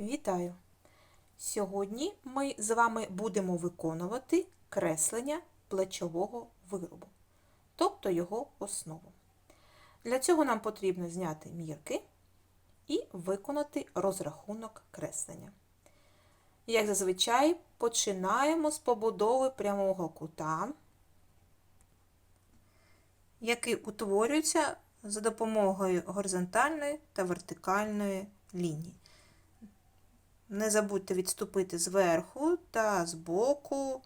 Вітаю! Сьогодні ми з вами будемо виконувати креслення плечового виробу, тобто його основу. Для цього нам потрібно зняти мірки і виконати розрахунок креслення. Як зазвичай, починаємо з побудови прямого кута, який утворюється за допомогою горизонтальної та вертикальної лінії. Не забудьте відступити зверху та збоку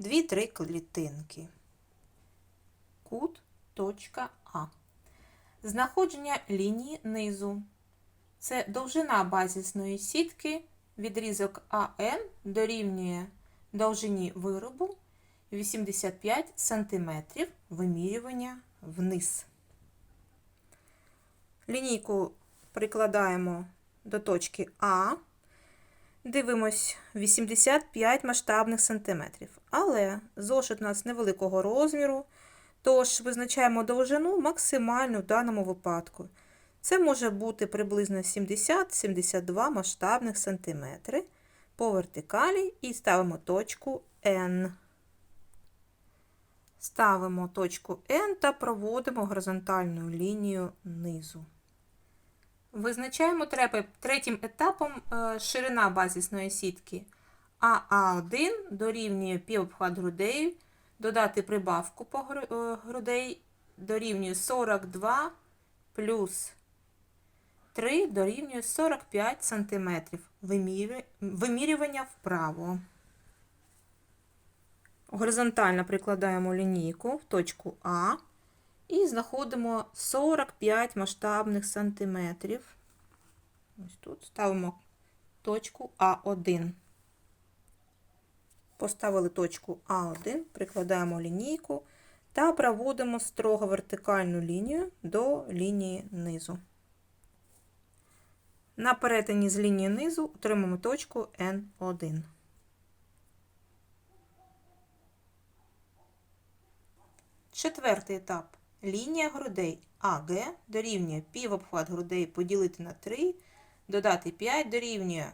2-3 клітинки. Кут точка А. Знаходження лінії низу. Це довжина базисної сітки. Відрізок АН дорівнює довжині виробу 85 см вимірювання вниз. Лінійку прикладаємо до точки А. Дивимось 85 масштабних сантиметрів. Але зошит у нас невеликого розміру, тож визначаємо довжину максимальну в даному випадку. Це може бути приблизно 70-72 масштабних сантиметри по вертикалі і ставимо точку N. Ставимо точку N та проводимо горизонтальну лінію низу. Визначаємо треба третім етапом ширина базисної сітки. АА1 дорівнює півобхват грудей, додати прибавку по грудей дорівнює 42 плюс 3 дорівнює 45 см вимірювання вправо. Горизонтально прикладаємо лінійку в точку А і знаходимо 45 масштабних сантиметрів. Ось тут ставимо точку А1. Поставили точку А1, прикладаємо лінійку та проводимо строго вертикальну лінію до лінії низу. На перетині з лінії низу отримаємо точку N1. Четвертий етап. Лінія грудей АГ дорівнює півобхват грудей поділити на 3, додати 5 дорівнює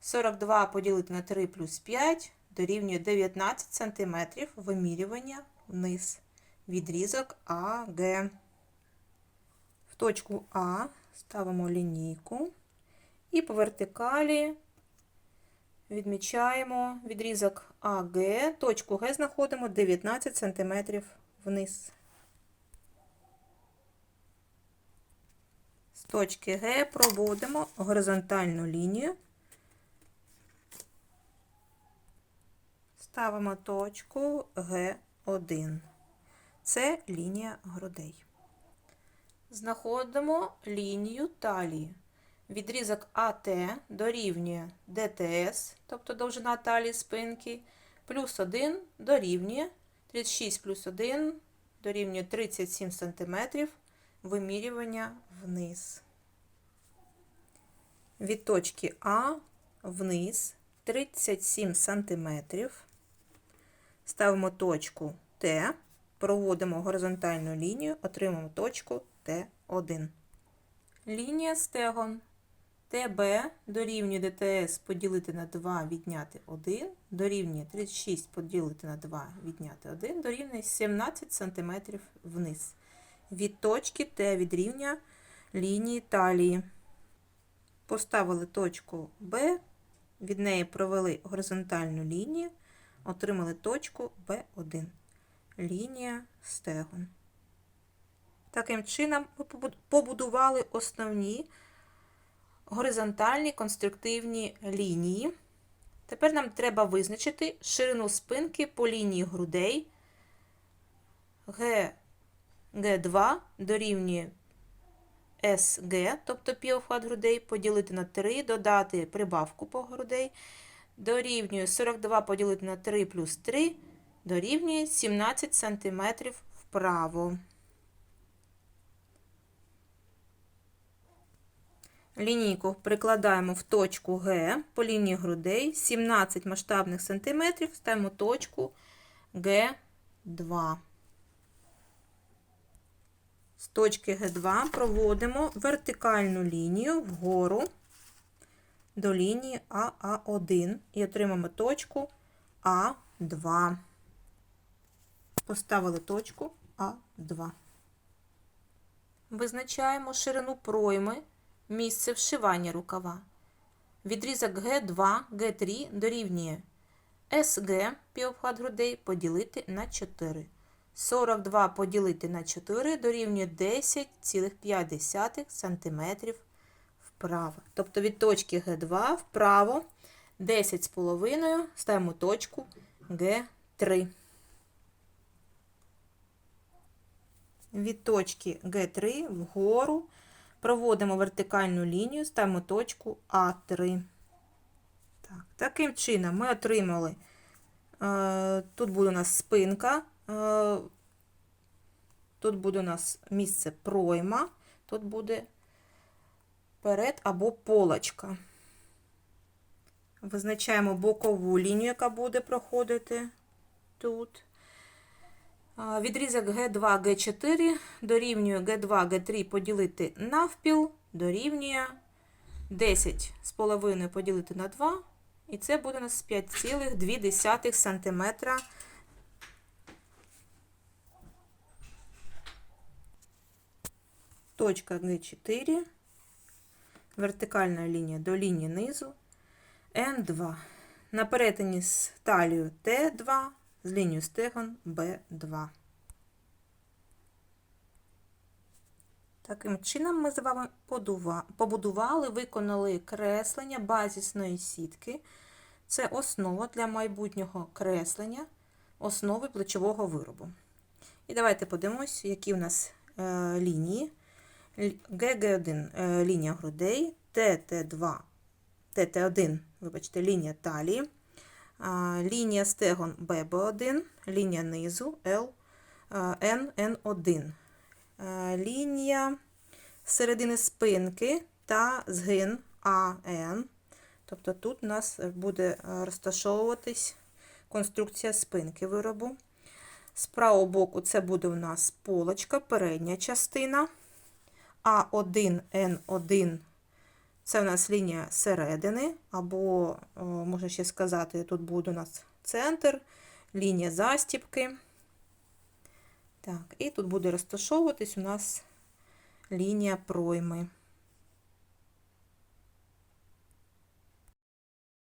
42 поділити на 3 плюс 5 дорівнює 19 см вимірювання вниз. Відрізок АГ. В точку А ставимо лінійку і по вертикалі відмічаємо відрізок АГ, точку Г знаходимо 19 см вниз. З точки Г проводимо горизонтальну лінію, ставимо точку Г1. Це лінія грудей. Знаходимо лінію талії. Відрізок АТ дорівнює ДТС, тобто довжина талії спинки, плюс 1 дорівнює 36 плюс 1 дорівнює 37 см вимірювання вниз. Від точки А вниз 37 см. Ставимо точку Т, проводимо горизонтальну лінію, отримаємо точку Т1. Лінія стегон ТБ дорівнює ДТС поділити на 2 відняти 1, дорівнює 36 поділити на 2 відняти 1, дорівнює 17 см вниз. Від точки Т від рівня лінії талії. Поставили точку Б, від неї провели горизонтальну лінію, отримали точку Б1. Лінія стегон. Таким чином, ми побудували основні горизонтальні конструктивні лінії. Тепер нам треба визначити ширину спинки по лінії грудей Г, Г2 дорівнює СГ, тобто півохват грудей, поділити на 3, додати прибавку по грудей, дорівнює 42 поділити на 3 плюс 3, дорівнює 17 см вправо. Лінійку прикладаємо в точку Г по лінії грудей, 17 масштабних сантиметрів, ставимо точку Г2. З точки Г2 проводимо вертикальну лінію вгору до лінії АА1 і отримаємо точку А2. Поставили точку А2. Визначаємо ширину пройми, місце вшивання рукава. Відрізок Г2, Г3 дорівнює СГ півобхват грудей поділити на 4. 42 поділити на 4 дорівнює 10,5 см вправо. Тобто від точки Г2 вправо 10,5 ставимо точку Г3. Від точки Г3 вгору проводимо вертикальну лінію, ставимо точку А3. Так, Таким чином ми отримали, е, тут буде у нас спинка, тут буде у нас місце пройма, тут буде перед або полочка. Визначаємо бокову лінію, яка буде проходити тут. Відрізок Г2, Г4 дорівнює Г2, Г3 поділити навпіл, дорівнює 10,5 поділити на 2, і це буде у нас 5,2 см. Точка Г4, вертикальна лінія до лінії низу, Н2. На перетині з талією Т2, з лінією стегон Б2. Таким чином ми з вами побудували, виконали креслення базисної сітки. Це основа для майбутнього креслення основи плечового виробу. І давайте подивимось, які в нас е, лінії. Л- ГГ1 е, лінія грудей, ТТ2, ТТ1, вибачте, лінія талії, лінія стегон ББ1, лінія низу Л, а, Н, Н1, лінія середини спинки та згин АН. Тобто тут у нас буде е, розташовуватись конструкція спинки виробу. З правого боку це буде у нас полочка, передня частина. А1, Н1 це у нас лінія середини, або, е, можна ще сказати, тут буде у нас центр, лінія застіпки. Так, і тут буде розташовуватись у нас лінія пройми.